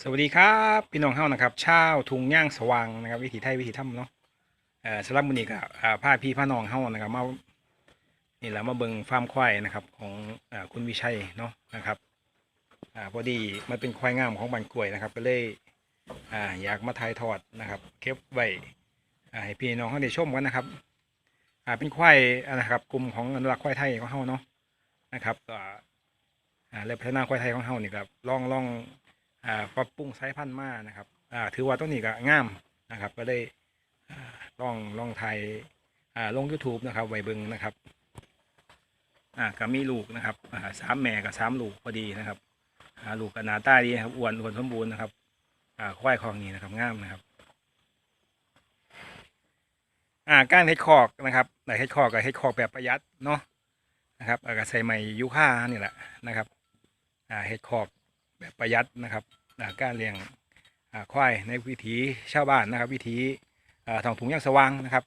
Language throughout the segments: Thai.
สวัสดีครับพี่น้องเฮานะครับชาวทุงย่างสว่างนะครับ วิถีไทยวิถีถ้ำเนาะเอ่อสำหรับมื้อนี้ก็อ่าพาพี่พาน้องเฮานะครับมานี่แหละมาเบิงฟาร์มควายนะครับ ของอ่าคุณวิชัยเนาะนะครับอ่าพอดีมันเป็นควายงามของบ้านกล้วยนะครับ ก็เลยอ่าอยากมาถ่ายทอดนะครับเก็บไว้อ่าให้พี่น้องเฮาได้ชมกันนะครับอ่าเป็นควายนะครับ กลุ่มของอนุรักษ์ควายไทยของเฮาเนาะนะครับก็อ่าและพัฒนาควายไทยของเฮานี่ครับลองลอง อ่าปรับปรุงสายพันธุ์มานะครับอ่าถือว่าต้นนี้ก็งามนะครับ ก็ได้ลองลองไทยอ่าลง YouTube นะครับไวเบิงนะครับอ่าก็มีลูกนะครับอ่าสามแม่กับสามลูกพอดีนะครับอ่าลูกก็หนาตาดีนะครับอ้วนอ้วนสมบูรณ์นะครับอ่าควายคลองนี้นะครับงามนะครับอ่าการเฮ็ดคอกนะครับแต่เฮ็ดคอกกับเฮ็ดคอกแบบประหยัดเนาะนะครับก็ใส่ไม้ยูค่านี่แหละนะครับอ่าเฮ็ดคอกแบบประหยัดนะครับ การเลี้ยงอ่าควายในวิถีชาวบ้านนะครับ วิถีอ่าทองถุงย่างสว่างนะครับ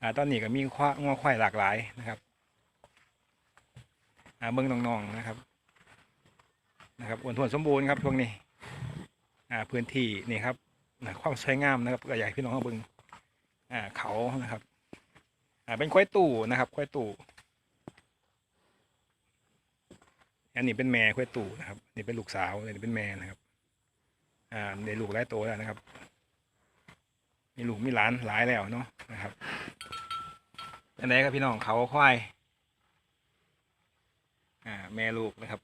อตอนนี้ก็มีควายงอควายหลากหลายนะครับเบิ้งน้องๆนะครับนะครับอ้วนท้วนสมบูรณ์ครับช่วงนี้พื้นที่นี่ครับความสวยงามนะครับก็อยากให้พี่น้องเขาเบิ้งอ่าเขานะครับเป็นควายตู่นะครับควายตู่อันนี้เป็นแม่ควายตู่นะครับนี่เป็นลูกสาวนนี้เป็นแม่นะครับ อ่าในลูกหลายโตวแล้วนะครับ มีลูกมีหลานหลายแล้วเนาะนะครับอันไหนครับพี่น้องเขาควายอ่าแม่ลูกนะครับ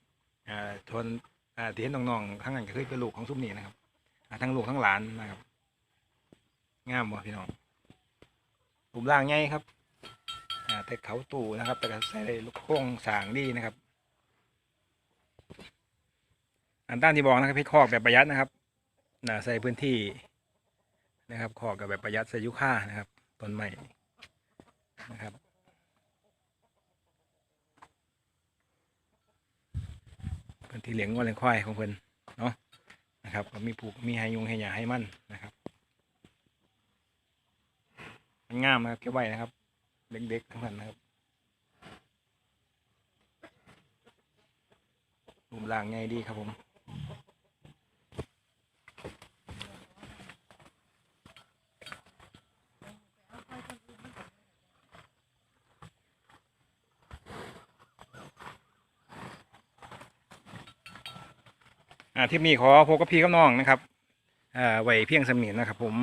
อ่าทนอ่าที่เห็นน้องๆทั้งนั้นก็คือเป็นลูกของซุ้มนี้นะครับอ่าทั้งลูกทั้งหลานนะครับงามบ่พี่น้องรูปร่างใหญ่ครับอ่าแต่เขาตู่นะครับ แต่ก็ใส่ได้ลูกโค้งสางดีนะครับอันด้านที่บอกนะครับให้คอกแบบประหยัดนะครับ นะใส่พื้นที่นะครับคอกับแบบประหยัดใส่ยุค่านะครับต้นไม้นะครับพื้นที่เลี้ยงวัวเลี้ยงควายของเพิ่นเนาะนะครับก็มีปลูกมีให้ยุงให้หยาให้มันนะครับมันงามนะครับเก็บไว้นะครับ เด็กๆทั้งนั้นนะครับรูปร่างไงดีครับผม อ่าทริปนี้ขอพบกับพี่กับน้องนะครับอ่าไว้เพียงสมินนะครับ ผม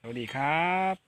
สวัสดีครับ